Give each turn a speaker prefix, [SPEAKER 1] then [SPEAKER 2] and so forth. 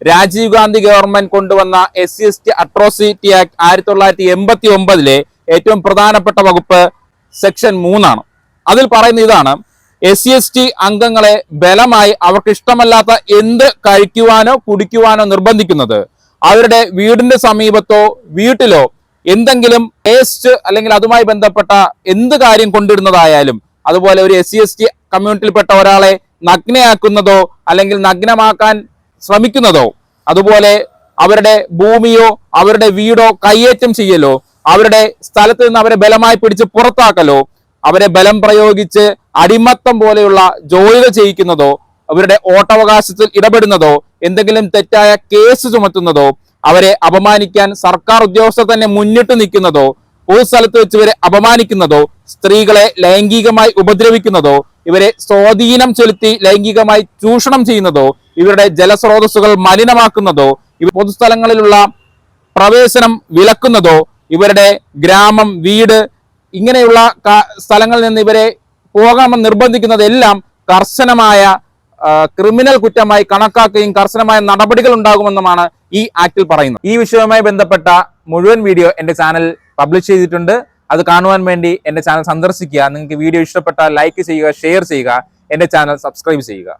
[SPEAKER 1] Rajeev Gandhi government കൊണ്ടുവന്ന S C S T atrocity act ആയിരത്തി തൊള്ളായിരത്തി എൺപത്തി ഒമ്പതിലെ ഏറ്റവും പ്രധാനപ്പെട്ട വകുപ്പ് സെക്ഷൻ മൂന്നാണ്. അതിൽ പറയുന്ന ഇതാണ് എസ് സി എസ് ടി അംഗങ്ങളെ ബലമായി അവർക്ക് ഇഷ്ടമല്ലാത്ത എന്ത് കഴിക്കുവാനോ കുടിക്കുവാനോ നിർബന്ധിക്കുന്നത്? അവരുടെ വീടിന്റെ സമീപത്തോ വീട്ടിലോ എന്തെങ്കിലും വേസ്റ്റ് അല്ലെങ്കിൽ അതുമായി ബന്ധപ്പെട്ട എന്ത് കാര്യം കൊണ്ടിടുന്നതായാലും അതുപോലെ ഒരു എസ് സി എസ് ടി കമ്മ്യൂണിറ്റിയിൽപ്പെട്ട ഒരാളെ നഗ്നയാക്കുന്നതോ അല്ലെങ്കിൽ നഗ്നമാക്കാൻ ശ്രമിക്കുന്നതോ? അതുപോലെ അവരുടെ ഭൂമിയോ അവരുടെ വീടോ കയ്യേറ്റം ചെയ്യലോ അവരുടെ സ്ഥലത്ത് നിന്ന് അവരെ ബലമായി പിടിച്ച് പുറത്താക്കലോ അവരെ ബലം പ്രയോഗിച്ച് അടിമത്തം പോലെയുള്ള ജോലികൾ ചെയ്യിക്കുന്നതോ അവരുടെ ഓട്ടവകാശത്തിൽ ഇടപെടുന്നതോ എന്തെങ്കിലും തെറ്റായ കേസ് ചുമത്തുന്നതോ അവരെ അപമാനിക്കാൻ സർക്കാർ ഉദ്യോഗസ്ഥർ തന്നെ മുന്നിട്ട് നിൽക്കുന്നതോ പൊതുസ്ഥലത്ത് വെച്ച് ഇവരെ അപമാനിക്കുന്നതോ സ്ത്രീകളെ ലൈംഗികമായി ഉപദ്രവിക്കുന്നതോ ഇവരെ സ്വാധീനം ചെലുത്തി ലൈംഗികമായി ചൂഷണം ചെയ്യുന്നതോ ഇവരുടെ ജലസ്രോതസ്സുകൾ മലിനമാക്കുന്നതോ ഇവ പൊതുസ്ഥലങ്ങളിലുള്ള പ്രവേശനം വിലക്കുന്നതോ ഇവരുടെ ഗ്രാമം വീട് ഇങ്ങനെയുള്ള സ്ഥലങ്ങളിൽ നിന്ന് ഇവരെ പോകാമെന്ന് നിർബന്ധിക്കുന്നതെല്ലാം കർശനമായ ക്രിമിനൽ കുറ്റമായി കണക്കാക്കുകയും കർശനമായ നടപടികൾ ഉണ്ടാകുമെന്നുമാണ് ഈ ആക്ടിൽ പറയുന്നത്. ഈ വിഷയവുമായി ബന്ധപ്പെട്ട മുഴുവൻ വീഡിയോ എന്റെ ചാനൽ പബ്ലിഷ് ചെയ്തിട്ടുണ്ട്. അത് കാണുവാൻ വേണ്ടി എന്റെ ചാനൽ സന്ദർശിക്കുക. നിങ്ങൾക്ക് വീഡിയോ ഇഷ്ടപ്പെട്ടാൽ ലൈക്ക് ചെയ്യുക ഷെയർ ചെയ്യുക എന്റെ ചാനൽ സബ്സ്ക്രൈബ് ചെയ്യുക.